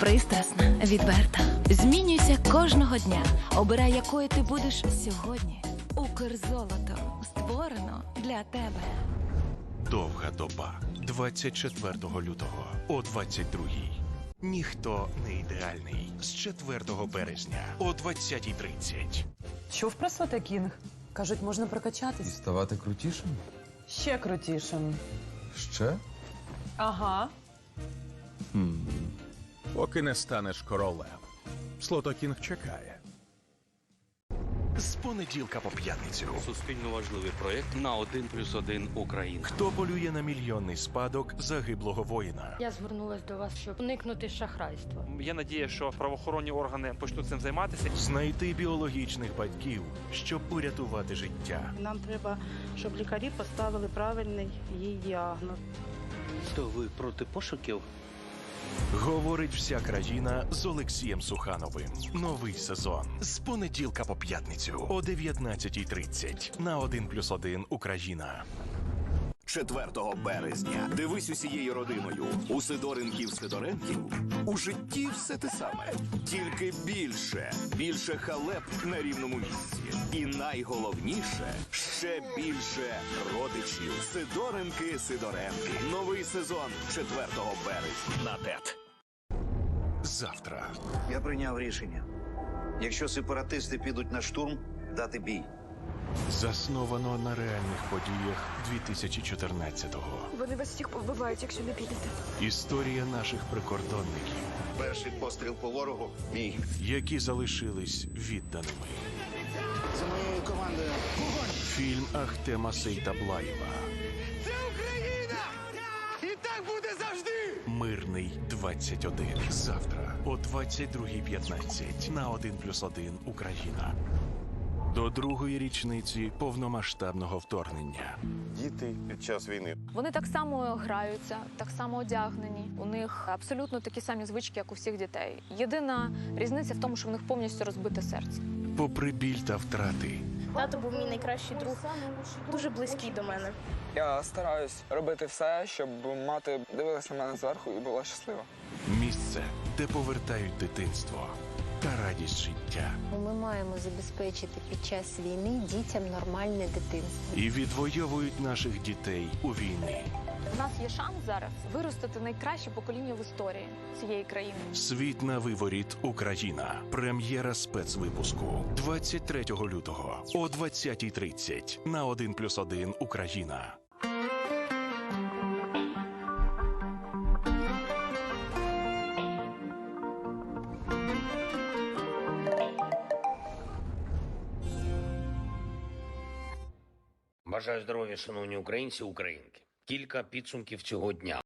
Пристрасна, відверта. Змінюйся кожного дня. Обирай, якою ти будеш сьогодні. Укрзолото створено для тебе. Довга доба 24 лютого о 22 Ніхто не ідеальний з 4 березня о 20.30. Чув про Сватакінг? Кажуть, можна прокачатись. Ставати крутішим? Ще крутішим. Ще? Ага. Поки не станеш королем. Слотокінг чекає. З понеділка по п'ятницю. Суспільно важливий проєкт на 1 плюс 1 Україна. Хто полює на мільйонний спадок загиблого воїна? Я звернулася до вас, щоб уникнути шахрайства. Є надія, що правоохоронні органи почнуть цим займатися. Знайти біологічних батьків, щоб урятувати життя. Нам треба, щоб лікарі поставили правильний їй діагноз. То ви проти пошуків? Говорить вся країна з Олексієм Сухановим. Новий сезон з понеділка по п'ятницю о 19.30 на 1+,1 Україна. 4 березня. Дивись усією родиною. У Сидоренків Сидоренків у житті все те саме. Тільки більше, більше халеп на рівному місці. І найголовніше ще більше родичів. Сидоренки, Сидоренки. Новий сезон 4 березня на ТЕТ. Завтра Я прийняв рішення. Якщо сепаратисти підуть на штурм, дати бій. Засновано на реальних подіях 2014-го. Вони вас всіх побивають, якщо не підете. Історія наших прикордонників, Перший постріл по ворогу мій. які залишились відданими. За моєю командою. Фільм Ахтема Сейтаблаєва. Це Україна! І так буде завжди! Мирний 21. Завтра о 22.15 на 1+,1 Україна. До другої річниці повномасштабного вторгнення. Діти під час війни. Вони так само граються, так само одягнені. У них абсолютно такі самі звички, як у всіх дітей. Єдина різниця в тому, що в них повністю розбите серце. Попри біль та втрати, Тато був мій найкращий друг, дуже близький до мене. Я стараюсь робити все, щоб мати дивилась на мене зверху і була щаслива. місце, де повертають дитинство та радість життя. Ми маємо забезпечити під час війни дітям нормальне дитинство. І відвоюють наших дітей у війни. У нас є шанс зараз виростити найкраще покоління в історії цієї країни. Світ на виворіт Україна. Прем'єра спецвипуску 23 лютого о 20.30 на 1+,1 Україна. Бажаю здоров'я, шановні українці, українки. Кілька підсумків цього дня.